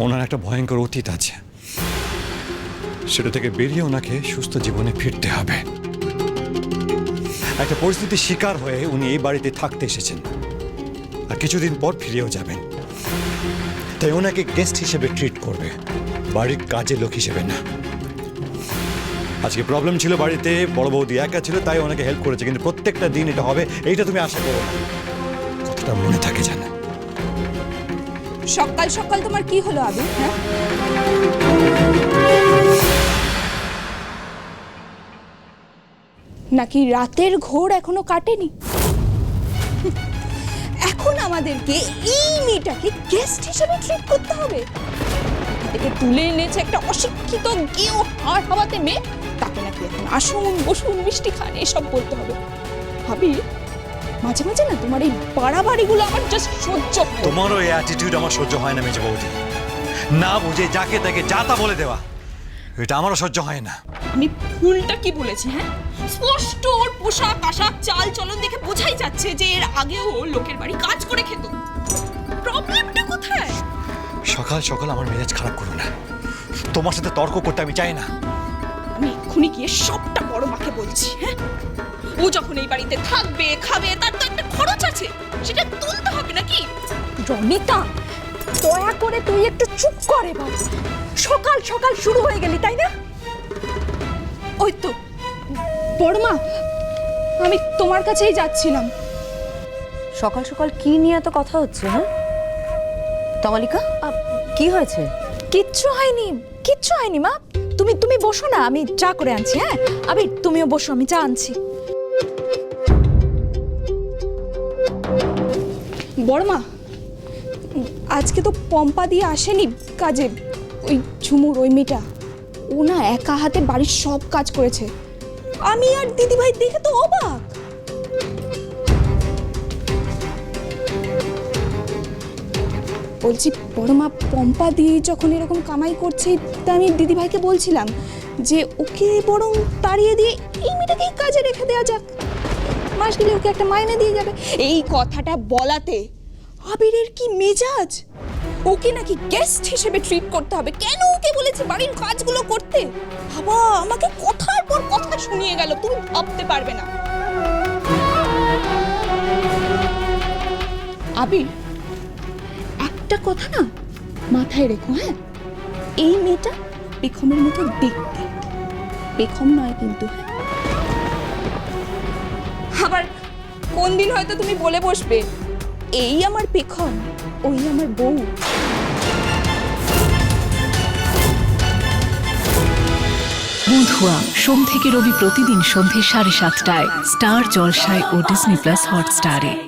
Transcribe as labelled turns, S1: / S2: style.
S1: ওনার একটা ভয়ঙ্কর অতীত আছে। সেটা থেকে বেরিয়ে ওনাকে সুস্থ জীবনে ফিরতে হবে। একটা পরিস্থিতির শিকার হয়ে উনি এই বাড়িতে থাকতে এসেছেন। আর কিছুদিন পর ফিরেও যাবেন। তাই ওনাকে গেস্ট হিসেবে ট্রিট করবে। বাড়ির কাজে লোক হিসেবে না। আজকে প্রবলেম ছিল বাড়িতে, বড় বৌদি একা ছিল, তাই ওনাকে হেল্প করেছে। কিন্তু প্রত্যেকটা দিন এটা হবে, এইটা তুমি আশা করো না। কতটা মনে থাকে জানো
S2: সকাল সকাল তোমার কি হলো আবি হ্যাঁ? নাকি রাতের ঘোর এখনও কাটেনি? এখন আমাদেরকে এই মেয়েটাকে গেস্ট হিসেবে ট্রিট করতে হবে। থেকে তুলে এনেছে একটা অশিক্ষিত গেও হাড় হাওয়াতে মেয়ে। তাকে নাকি এখন আসুন বসুন, মিষ্টি খান, এসব বলতে হবে। ভাবি মাঝে মাঝে না তোমার এই বাড়াবাড়িগুলো আমার জাস্ট সহ্য
S1: তোমার এই অ্যাটিটিউড আমার সহ্য হয় না মেজে বৌদি। না বুঝে যাকে তাকে যা তা বলে দেওয়া এটা আমারও সহ্য হয় না।
S2: আমি ভুলটা কি বলেছি হ্যাঁ? স্পষ্ট ওর পোশাক আশাক চাল চলন দেখে বোঝাই যাচ্ছে যে এর আগেও ও লোকের বাড়ি কাজ করে খেত। প্রবলেমটা কোথায়?
S1: সকাল সকাল আমার মেজাজ খারাপ করো না। তোমার সাথে তর্ক করতে আমি চাই না।
S2: আমি এক্ষুনি গিয়ে সবটা বড় মাকে বলছি হ্যাঁ? ও যখন এই বাড়িতে থাকবে খাবে তার তো একটা খরচ আছে। সেটা তুলতে হবে নাকি?
S3: রমিতা দয়া করে তুই একটু চুপ করে বাবা সকাল সকাল শুরু হয়ে গেলি তাই না?
S2: ওই তো। বড় মা আমি তোমার কাছেই যাচ্ছিলাম।
S4: সকাল সকাল কি নিয়ে এত কথা হচ্ছে হ্যাঁ? তমালিকা কি হয়েছে?
S3: কিচ্ছু হয়নি কিচ্ছু হয়নি মা। তুমি তুমি বসো না আমি চা করে আনছি হ্যাঁ? আবির তুমিও বসো আমি চা আনছি।
S2: বড় মা, আজকে তো পম্পা দিয়ে আসেনি কাজে, ওই ঝুমুর, ওই মেয়েটা। ও না একা হাতে বাড়ির সব কাজ করেছে। আমি আর দিদিভাই দেখে তো অবাক। বলছি, বড় মা, পম্পা দিয়ে যখন এরকম কামাই করছে, তা আমি দিদিভাইকে বলছিলাম যে, ওকে বরং তাড়িয়ে দিয়ে এই মেয়েটাকেই কাজে রেখে দেওয়া যাক। মাস গেলে ওকে একটা মাইনে দিয়ে যাবে। এই কথাটা বলাতে আবিরের কি মেজাজ? ওকে নাকি গেস্ট হিসেবে ট্রিট করতে হবে। কেন ওকে বলেছে বাড়ির কাজগুলো করতে? বাবা, আমাকে কথার পর কথা শুনিয়ে গেল, তুমি ভাবতে পারবে না। আবির, একটা কথা না মাথায় রেখো হ্যাঁ? এই মেয়েটা পেখমের মতো দেখতে। পেখম নয় কিন্তু হ্যাঁ? আবার কোন দিন হয়তো তুমি বলে বসবে। এই আমার পেখন ওই আমার বউ।
S5: বুধুয়া সোম থেকে রবি প্রতিদিন সন্ধ্যে সাড়ে সাতটায়, স্টার জলসায় ও ডিসনি প্লাস হটস্টারে।